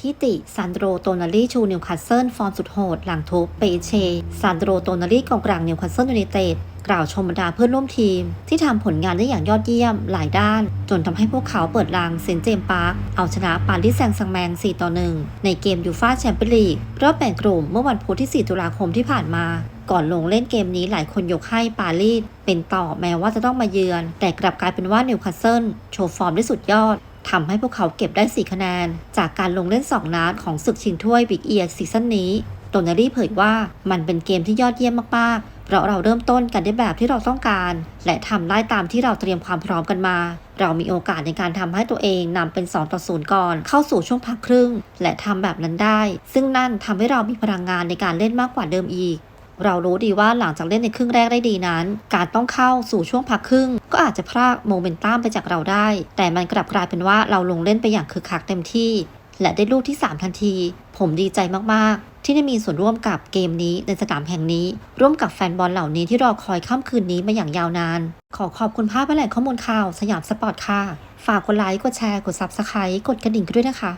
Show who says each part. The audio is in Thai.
Speaker 1: ที่ติซานโดรโตนาลีชูนิวคาสเซิลฟอร์มสุดโหด หลังทุบเปเชซานโดรโตนาลีกองกลางนิวคาสเซิลยูไนเต็ดกล่าวชมบรรดาเพื่อนร่วมทีม ที่ทำผลงานได้อย่างยอดเยี่ยมหลายด้าน จนทำให้พวกเขาเปิดรางเซนเจมปาร์ค เอาชนะปารีสแซงต์แชร์แมง 4 ต่อ 1 ในเกมยูฟ่าแชมเปี้ยนลีกรอบแบ่งกลุ่มเมื่อวันพุธที่ 4 ตุลาคมที่ผ่านมา ก่อนลงเล่นเกมนี้หลายคนยกให้ปารีสเป็นต่อแม้ว่าจะต้องมาเยือน แต่กลับกลายเป็นว่านิวคาสเซิลโชว์ฟอร์มได้สุดยอด ทำให้พวกเขาเก็บได้ 4 คะแนน จากการลงเล่น 2 นัดของศึกชิงถ้วยบิ๊กเอียร์ซีซั่นนี้โตนารีเผยว่ามันเป็นเกมที่ยอดเยี่ยมมากๆ เพราะเราเริ่มต้นกันได้แบบที่เราต้องการ และทำได้ตามที่เราเตรียมความพร้อมกันมา เรามีโอกาสในการทำให้ตัวเองนำเป็น 2 ต่อ 0 ก่อน เข้าสู่ช่วงพักครึ่ง และทำแบบนั้นได้ ซึ่งนั่นทำให้เรามีพลังงานในการเล่นมากกว่าเดิมอีก เรารู้ดีว่าหลังจากเล่นในครึ่งแรกได้ดีนั้น การต้องเข้าสู่ช่วงพักครึ่ง ก็อาจจะพรากโมเมนตัมไปจากเราได้ แต่มันกลับกลายเป็นว่าเราลงเล่นไปอย่างคึกคักเต็มที่ และได้ลูกที่ 3 ทันที ผมดีใจมากๆ ที่ได้มีส่วนร่วมกับเกมนี้ในสนามแห่งนี้ ร่วมกับแฟนบอลเหล่านี้ที่รอคอยค่ำคืนนี้มาอย่างยาวนาน ขอขอบคุณภาพและแหล่งข้อมูลข่าวสยามสปอร์ตค่ะ ฝากกดไลค์กดแชร์กด Subscribe กดกระดิ่งด้วยนะคะ